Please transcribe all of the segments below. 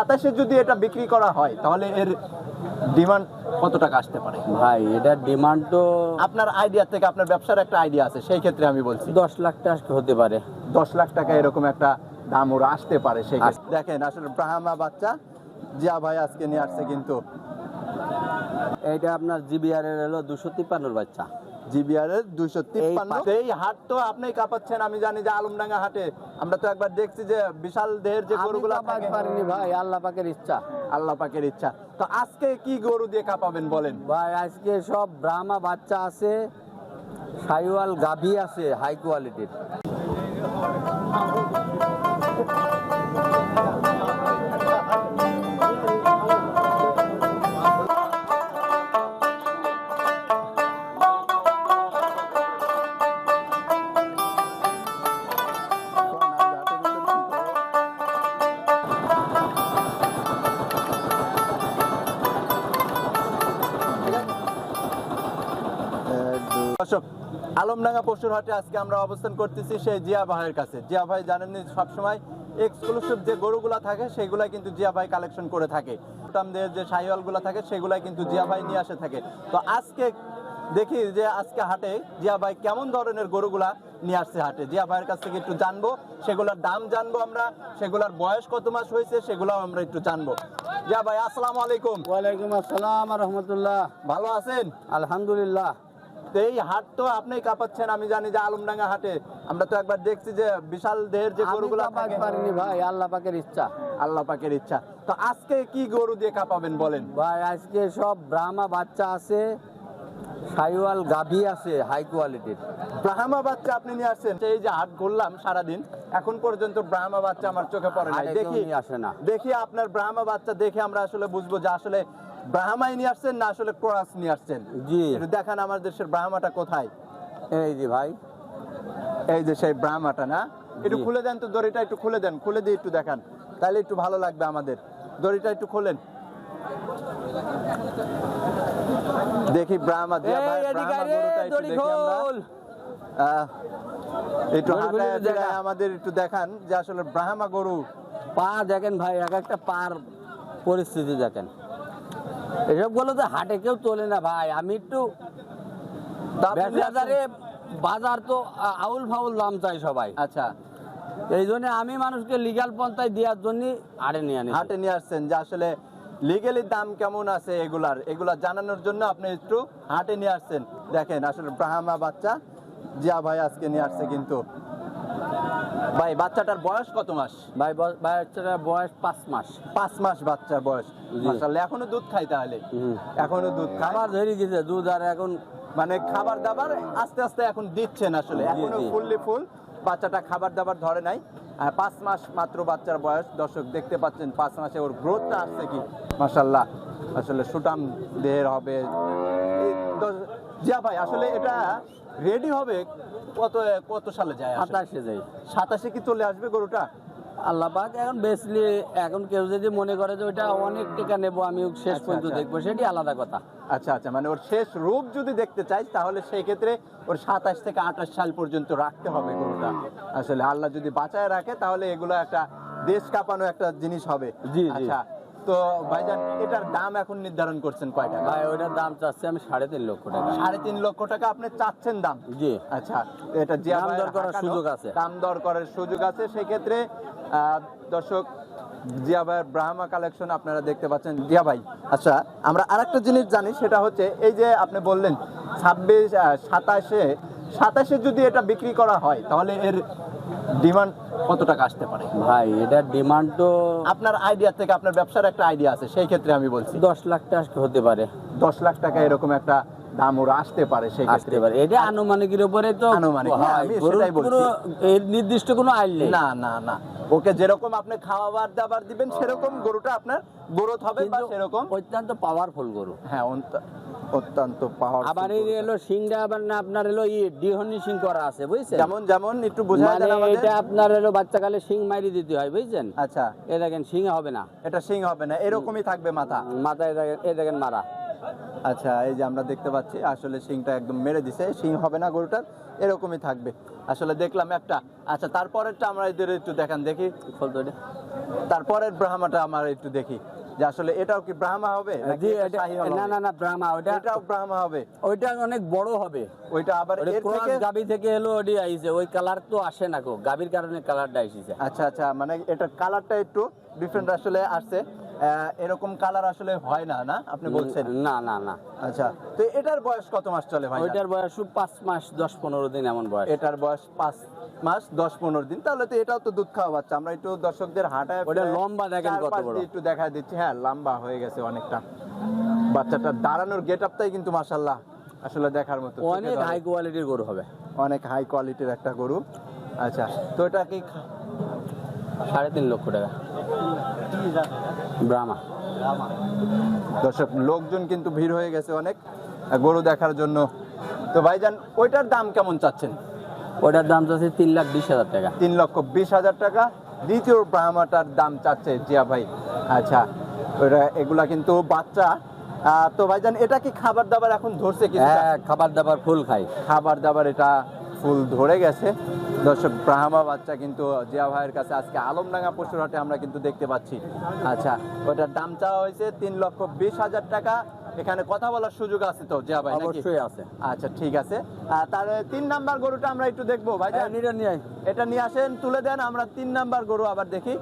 সাতাশে যদি এটা বিক্রি করা হয় তাহলে এর ডিমান্ড কত টাকা আসতে পারে? ভাই এটার ডিমান্ড তো আপনার আইডিয়া থেকে আপনার ব্যবসার একটা আইডিয়া আছে সেই ক্ষেত্রে আমি বলছি। দশ লাখ টাকা হতে পারে। দশ লাখ টাকা এরকম একটা দাম ওরা আসতে পারে সেই দেখেন আসলে ব্রাহ্মা বাচ্চা জিয়া ভাই আজকে নিয়ে আসছে কিন্তু। এটা আপনার জিবিআর এর হলো দুশো তিপ্পান্নর বাচ্চা। জিবিআর এর দুইশো তিপ্পান্ন। সেই এই হাট তো আপনি কাঁপাচ্ছেন আমি জানি যে আলমডাঙ্গা হাটে। আমরা তো একবার দেখছি যে বিশাল দেহের যে গরুগুলো পারিনি ভাই আল্লাহ পাকের ইচ্ছা। আল্লাহ পাকের ইচ্ছা। তো আজকে কি গরু দিয়ে কাঁপাবেন বলেন? ভাই আজকে সব ব্রাহ্মা বাচ্চা আছে সাইওয়াল গাভী আছে হাই কোয়ালিটির দর্শক আলমডাঙ্গা পশুর হাটে আজকে আমরা অবস্থান করতেছি সেই জিয়া ভাইয়ের কাছে। জিয়া ভাই জানেন সবসময় এক্সক্লুসিভ যে গরুগুলা থাকে সেগুলাই কিন্তু জিয়া ভাই কালেকশন করে থাকে। টামদের যে সাইওয়ালগুলা থাকে সেগুলাই কিন্তু জিয়া ভাই নিয়ে আসে থাকে। তো আজকে দেখি যে আজকে হাটে জিয়া ভাই কেমন ধরনের গরুগুলা নিয়ে আসছে হাটে। জিয়া ভাইয়ের কাছ থেকে একটু জানব সেগুলোর দাম জানব আমরা সেগুলোর বয়স কত মাস হয়েছে সেগুলো আমরা একটু জানব। জিয়া ভাই আসসালামু আলাইকুম। ওয়ালাইকুম আসসালাম রহমতুল্লাহ ভালো আছেন? আলহামদুলিল্লাহ। তো এই হাট তো আপনি কাঁপাচ্ছেন আমি জানি যে আলমডাঙ্গা হাটে। আমরা তো একবার দেখছি যে বিশাল দেহের যে গরুগুলো পারিনি ভাই আল্লাহ পাকের ইচ্ছা। আল্লাহ পাকের ইচ্ছা। তো আজকে কি গরু দিয়ে কাঁপাবেন বলেন? ভাই আজকে সব ব্রাহ্মা বাচ্চা আছে সাইওয়াল গাভী আছে হাই কোয়ালিটির। ব্রাহ্মা বাচ্চা আপনি নিয়ে আসছেন? এই যে হাট ঘুরলাম সারাদিন এখন পর্যন্ত ব্রাহ্মা বাচ্চা আমার চোখে পড়ে নাই। দেখি আসে না। দেখি আপনার ব্রাহ্মা বাচ্চা দেখে আমরা আসলে বুঝব যে আসলে ব্রাহ্মাই নিয়ে আসছেন না আসলে ক্রস নিয়ে আসছেন? জি। একটু দেখান আমার দেশের ব্রাহ্মাটা কোথায়? এই যে ভাই। এই যে সেই ব্রাহ্মাটা না? একটু খুলে দেন তো দড়িটা একটু খুলে দেন খুলে দিয়ে একটু দেখান। তাহলে একটু ভালো লাগবে আমাদের। দড়িটা একটু খোলেন। দেখি ব্রাহ্মা যে এই ভাই ব্রাহ্মা গরুটা একটু দড়ি দেখি আমরা। খোল। একটু দেখা। আমাদের একটু দেখান যে আসলে ব্রাহ্মা গরু। পা দেখেন ভাই এক একটা পার পরিস্থিতি দেখেন। এসবগুলো তো হাটে কেউ তোলে না ভাই। আমি একটু বাজারে বাজার তো আউল ফাউল দাম চাই সবাই। আচ্ছা। এই জন্য আমি মানুষকে লিগাল পন্থায় দেওয়ার জন্য আড়ে নিয়ে আনি হাটে নিয়ে আসছেন যে আসলে লিগেলি দাম কেমন আছে এগুলার? এগুলা জানানোর জন্য আপনি একটু হাটে নিয়ে আসছেন। দেখেন আসলে ব্রাহ্মা বাচ্চা জিয়া ভাই আজকে নিয়ে আসছে কিন্তু। ভাই বাচ্চাটার বয়স কত মাস? ভাই বাচ্চাটার বয়স পাঁচ মাস। পাঁচ মাস বাচ্চার বয়স। জি। মাশাআল্লাহ এখনও দুধ খাই তাহলে? এখনও দুধ খাবার ধরে গেছে দুধ আর এখন মানে খাবার দাবার আস্তে আস্তে এখন দিচ্ছেন আসলে। এখনও ফুললি ফুল বাচ্চাটা খাবার দাবার ধরে নাই। পাঁচ মাস মাত্র বাচ্চার বয়স। দর্শক দেখতে পাচ্ছেন পাঁচ মাসে ওর গ্রোথটা আসছে কি? মাশাল্লাহ আসলে সুটাম দেহের হবে। জিয়া ভাই আসলে এটা রেডি হবে কত কত সালে যায় সাতাশে যাই সাতাশে কি চলে আসবে গরুটা? আল্লাহ এখন বেসলি এখন কেউ যদি মনে করে যে ওইটা অনেক টাকা নেব আমি শেষ আচ্ছা, পর্যন্ত আচ্ছা। দেখব সেটি আলাদা কথা। আচ্ছা আচ্ছা মানে ওর শেষ রূপ যদি দেখতে চাই তাহলে সেই ক্ষেত্রে ওর সাতাশ থেকে আঠাশ সাল পর্যন্ত রাখতে হবে গরুটা। আসলে আল্লাহ যদি বাঁচায় রাখে তাহলে এগুলো একটা দেশ কাঁপানো একটা জিনিস হবে। জি, জি। আচ্ছা তো ভাইজান এটার দাম এখন নির্ধারণ করছেন কয় টাকা? ভাই দাম চাচ্ছি আমি সাড়ে তিন লক্ষ টাকা। সাড়ে তিন লক্ষ টাকা আপনি চাচ্ছেন দাম? জি। আচ্ছা এটা জিয়া দাম দর করার সুযোগ আছে। দাম দর করার সুযোগ আছে। সেক্ষেত্রে আহ, দর্শক জিয়া ভাইয়ের ব্রাহ্মা কালেকশন আপনারা দেখতে পাচ্ছেন। জিয়া ভাই আচ্ছা আমরা আরেকটা জিনিস জানি সেটা হচ্ছে এই যে আপনি বললেন ছাব্বিশ সাতাশে সাতাশে যদি এটা বিক্রি করা হয় তাহলে এর ডিমান্ড কত টাকা আসতে পারে? ভাই এটার ডিমান্ড তো আপনার আইডিয়া থেকে আপনার ব্যবসার একটা আইডিয়া আছে সেই ক্ষেত্রে আমি বলছি। দশ লাখ টাকা হতে পারে। দশ লাখ টাকা এরকম একটা দাম ওরা আসতে পারে সেই আসতে পারে। এটা আনুমানিকের উপরে তো আনুমানিক, হ্যাঁ, আমি সেটাই বলছি। এর নির্দিষ্ট কোনো আইল নেই। না না না। ওকে যেরকম আপনি খাবার দাবার দিবেন সেরকম গরুটা আপনার গ্রোথ হবে বা সেরকম। অত্যন্ত পাওয়ারফুল গরু। হ্যাঁ অত্যন্ত পাওয়ার আবার এই এলো সিংটা আবার না আপনার এলো ই ডিহনি সিং করা আছে বুঝছেন? যেমন যেমন একটু বুঝায় মানে দেন আমাদের। এটা আপনার এলো বাচ্চাকালে সিং মারি দিতে হয় বুঝছেন? আচ্ছা। এ দেখেন সিং হবে না। এটা সিং হবে না এরকমই থাকবে মাথা। মাথায় দেখেন এ দেখেন মারা। আচ্ছা এই যে আমরা দেখতে পাচ্ছি আসলে শিংটা একদম মেরে দিছে শিং হবে না গরুটার এরকমই থাকবে। আসলে দেখলাম একটা আচ্ছা তারপরেরটা আমরা এদের একটু দেখান দেখি। তারপরের ব্রাহ্মাটা আমার একটু দেখি যে আসলে এটাও কি ব্রাহ্মা হবে জি এটা এটা না না না ব্রাহ্মা ওটা এটাও ব্রাহ্মা হবে। ওইটা অনেক বড় হবে। ওইটা আবার এর থেকে গাবি থেকে এলো ওডি আইছে ওই কালার তো আসে না কো গাবির কারণে কালারটা আইছে আচ্ছা আচ্ছা মানে এটার কালারটা একটু ডিফারেন্ট আসলে আসছে। এরকম কালার আসলে হয় না না? আপনি বলছেন। না না না। আচ্ছা তো এটার বয়স কত মাস চলে ভাই ওইটার বয়স পাঁচ মাস দশ পনেরো দিন এমন বয়স। এটার বয়স পাঁচ মাস দশ পনেরো দিন। তাহলে তো এটাও তো দুধ খাওয়া বাচ্চা। আমরা একটু দর্শকদের হাঁটায় ওটা লম্বা দেখেন কত বড়। একটু দেখা দিচ্ছি। হ্যাঁ লম্বা হয়ে গেছে অনেকটা। বাচ্চাটা দাঁড়ানোর গেট আপটাই কিন্তু মাসাল্লাহ আসলে দেখার মতো। অনেক হাই কোয়ালিটির গরু। হবে। অনেক হাই কোয়ালিটির একটা গরু। আচ্ছা তো এটা কি সাড়ে তিন লক্ষ টাকা। ব্রাহ্মা। দর্শক লোকজন কিন্তু ভিড় হয়ে গেছে অনেক গরু দেখার জন্য। তো ভাইজান ওইটার দাম কেমন চাচ্ছেন? ওটার দাম চাচ্ছে তিন লাখ বিশ হাজার টাকা। তিন লক্ষ বিশ হাজার টাকা। দ্বিতীয় ব্রাহ্মাটার দাম চাচ্ছে জিয়া ভাই। আচ্ছা ওটা এগুলা কিন্তু বাচ্চা। তো ভাইজান এটা কি খাবার দাবার এখন ধরছে কি হ্যাঁ খাবার দাবার ফুল খাই। খাবার দাবার এটা ফুল ধরে গেছে। দর্শক ব্রাহ্মা বাচ্চা কিন্তু জিয়া ভাইয়ের কাছে আজকে আলমডাঙ্গা পশুর হাটে আমরা কিন্তু দেখতে পাচ্ছি। আচ্ছা ওটার দাম চাওয়া হয়েছে তিন লক্ষ বিশ হাজার টাকা। এখানে কথা বলার সুযোগ আছে তো জিয়া ভাই অবশ্যই আছে। আচ্ছা ঠিক আছে। তার তিন নাম্বার গরুটা আমরা একটু দেখব ভাই হ্যাঁ, নিয়ে নিয়ে এটা নিয়ে আসেন তুলে দেন আমরা তিন নাম্বার গরু আবার দেখি।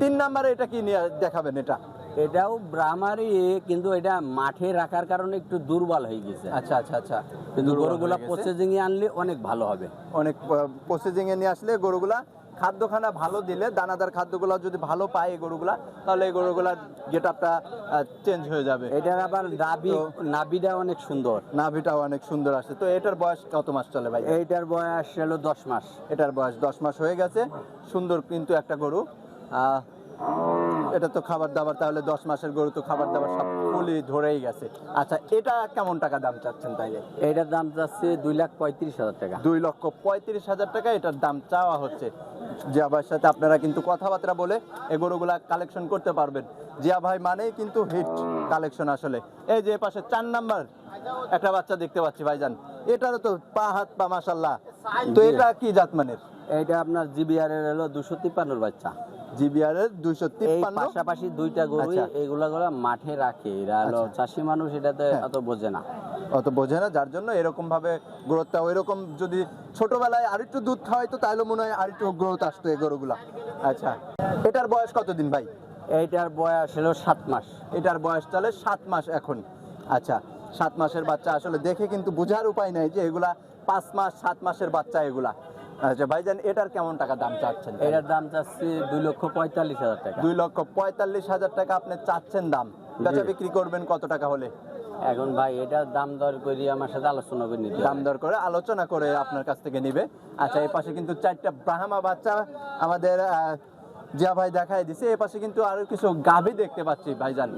তিন নাম্বারে এটা কি নিয়ে দেখাবেন এটা? এটাও ব্রাহ্মারই কিন্তু এটা মাঠে রাখার কারণে একটু দুর্বল হয়ে গেছে। আচ্ছা আচ্ছা আচ্ছা। কিন্তু গরুগুলা প্রসেসিং এ আনলে অনেক ভালো হবে। অনেক প্রসেসিং এ নিয়ে আসলে গরুগুলা খাদ্যখানা ভালো দিলে দানাদার খাদ্যগুলো যদি ভালো পায় এই গরুগুলা তাহলে এই গরুগুলার গেট আপটা চেঞ্জ হয়ে যাবে। এটার আবার নাভি নাভিটা অনেক সুন্দর। নাভিটাও অনেক সুন্দর আসে। তো এটার বয়স কত মাস চলে ভাই এইটার বয়স হলো দশ মাস। এটার বয়স দশ মাস হয়ে গেছে। সুন্দর কিন্তু একটা গরু। আহ, এটা তো খাবার দাবার তাহলে দশ মাসের গরু তো খাবার দাবার সব ফুলই ধরেই গেছে। আচ্ছা এটা কেমন টাকা দাম চাচ্ছেন তাইলে? এইটার দাম যাচ্ছে দুই লাখ পঁয়ত্রিশ হাজার টাকা। দুই লক্ষ পঁয়ত্রিশ হাজার টাকা এটার দাম চাওয়া হচ্ছে। জিয়া ভাইয়ের সাথে আপনারা কিন্তু কথাবার্তা বলে এই গরুগুলা কালেকশন করতে পারবেন। জিয়া ভাই মানেই কিন্তু হিট কালেকশন আসলে। এই যে পাশে চার নাম্বার একটা বাচ্চা দেখতে পাচ্ছি ভাইজান। এটারও তো পা হাত পা মাসাল্লাহ তো এটা কি জাত মানের? এইটা আপনার জিবিআর এর হলো দুশো তিপ্পান্নর বাচ্চা। জিবিআর এর দুইশো তিপ্পান্ন? পাশাপাশি দুইটা গরু আচ্ছা। গুলা মাঠে রাখে। এরা হলো আচ্ছা। চাষি মানুষ এটাতে হ্যাঁ। অত বোঝে না। অত বোঝে না যার জন্য এরকম ভাবে গ্রোথটা ওই রকম যদি ছোটবেলায় আরেকটু দুধ খাওয়াইতো তাহলে মনে হয় আরেকটু গ্রোথ আসতো এই গরুগুলা। আচ্ছা। এটার বয়স কতদিন ভাই? এইটার বয়স হলো সাত মাস। এটার বয়স চলে সাত মাস এখন। আচ্ছা সাত মাসের বাচ্চা আসলে দেখে কিন্তু বোঝার উপায় নাই যে এগুলা পাঁচ মাস সাত মাসের বাচ্চা এগুলা। আচ্ছা ভাইজান এটার কেমন টাকা দাম চাচ্ছেন? এটার দাম চাচ্ছি দুই লক্ষ পঁয়তাল্লিশ হাজার টাকা। দুই লক্ষ পঁয়তাল্লিশ হাজার টাকা আপনি চাচ্ছেন দাম। বেচা বিক্রি করবেন কত টাকা হলে? এখন ভাই এটার দাম দর করি আমার সাথে আলোচনা করে নিতে দাম দর করে আলোচনা করে আপনার কাছ থেকে নিবে। আচ্ছা এই পাশে কিন্তু চারটা ব্রাহ্মা বাচ্চা আমাদের জিয়া ভাই দেখাই দিছে। এই পাশে কিন্তু আরও কিছু গাভী দেখতে পাচ্ছি ভাইজান।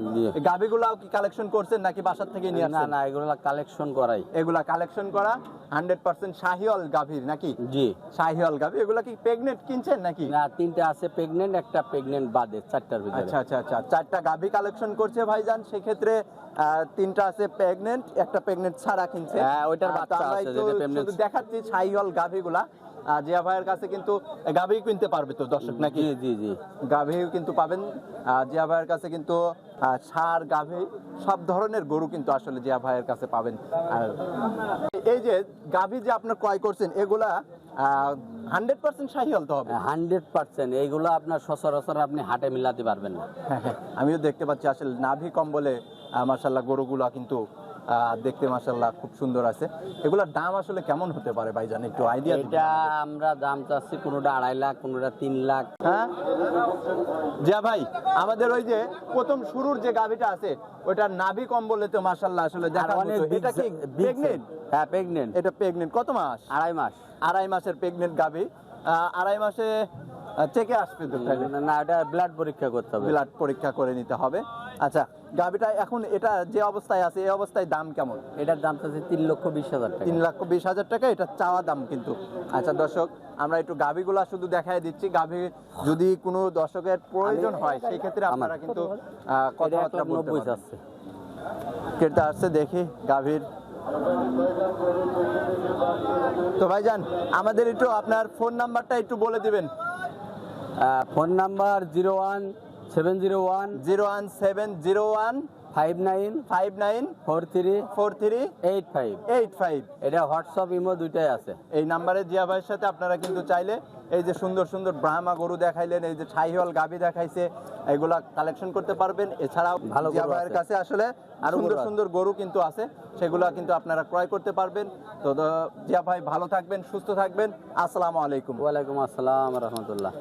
কি কালেকশন করছেন নাকি বাসার থেকে নিয়ে না না এগুলো কালেকশন করাই। এগুলা কালেকশন করা হান্ড্রেড পার্সেন্ট শাহিওয়াল গাভীর নাকি? জি। শাহিওয়াল গাভী এগুলা কি প্রেগনেন্ট কিনছেন নাকি? না তিনটা আছে প্রেগনেন্ট একটা প্রেগনেন্ট বাদে চারটার ভিতরে। আচ্ছা আচ্ছা আচ্ছা চারটা গাভী কালেকশন করছে ভাইজান সেক্ষেত্রে তিনটা আছে প্রেগনেন্ট একটা প্রেগনেন্ট ছাড়া কিনছে। হ্যাঁ, ওইটার বাচ্চা আছে যেটা। শুধু দেখাচ্ছি শাহিওয়াল গাভীগুলা। জিয়া ভাইয়ের কাছে কিন্তু গাভী কিনতে পারবে তো দর্শক নাকি? জি জি জি। কিন্তু পাবেন। জিয়া ভাইয়ের কাছে কিন্তু ষাঁড় গাভী সব ধরনের গরু কিন্তু আসলে জিয়া ভাইয়ের কাছে পাবেন। আর এই যে গাভী যে আপনার ক্রয় করছেন এগুলা হান্ড্রেড পার্সেন্ট শাহিওয়াল তো হবে। হান্ড্রেড পার্সেন্ট এইগুলো আপনার সচরাচর আপনি হাটে মিলাতে পারবেন না। হ্যাঁ, হ্যাঁ, আমিও দেখতে পাচ্ছি আসলে নাভি কম্বলে মার্শাল্লাহ গরুগুলা কিন্তু দেখতে মার্শাল্লাহ খুব সুন্দর আছে। এগুলার দাম আসলে কেমন হতে পারে ভাই জান একটু আইডিয়া এটা আমরা দাম চাচ্ছি কোনোটা আড়াই লাখ কোনোটা তিন লাখ। হ্যাঁ? জিয়া ভাই আমাদের ওই যে প্রথম শুরুর যে গাভিটা আছে ওটা নাভি কম্বলে তো মার্শাল্লাহ আসলে দেখা এটা কি প্রেগনেন্ট হ্যাঁ প্রেগনেন্ট এটা প্রেগনেন্ট কত মাস? আড়াই মাস। আড়াই মাসের প্রেগনেন্ট গাভি। আড়াই মাসে চেকে আসবে না এটা ব্লাড পরীক্ষা করতে হবে। ব্লাড পরীক্ষা করে নিতে হবে। আচ্ছা গাভিটা এখন এটা যে অবস্থায় আছে এই অবস্থায় দাম কেমন? এটার দাম চাচ্ছি তিন লক্ষ বিশ হাজার টাকা। তিন লক্ষ বিশ হাজার টাকা এটা চাওয়া দাম কিন্তু। আচ্ছা দর্শক আমরা একটু গাভিগুলা শুধু দেখাই দিচ্ছি। গাভি যদি কোনো দর্শকের প্রয়োজন হয় সেই ক্ষেত্রে আপনারা কিন্তু কথাবার্তা বলতে পারবেন। ক্রেতা আসছে দেখি গাভীর। তো ভাইজান আমাদের একটু আপনার ফোন নাম্বারটা একটু বলে দিবেন। Phone number zero one seven zero one zero one seven zero one five nine five nine four three four three eight five. Eight five. এটা হোয়াটসঅ্যাপ ইমো দুইটাই আছে। এই নাম্বারে জিয়া ভাইয়ের সাথে আপনারা কিন্তু চাইলে এই যে সুন্দর সুন্দর ব্রাহ্মা গরু দেখাইলেন এই যে ছাইহল গাবি দেখাইছে এগুলা কালেকশন করতে পারবেন। এছাড়াও ভালো জিয়া ভাইয়ের কাছে আসলে আরও সুন্দর সুন্দর গরু কিন্তু আছে সেগুলা কিন্তু আপনারা ক্রয় করতে পারবেন। তো তো জিয়া ভাই ভালো থাকবেন সুস্থ থাকবেন। আসসালামু আলাইকুম। ওয়ালাইকুম আসসালাম রহমতুল্লাহ।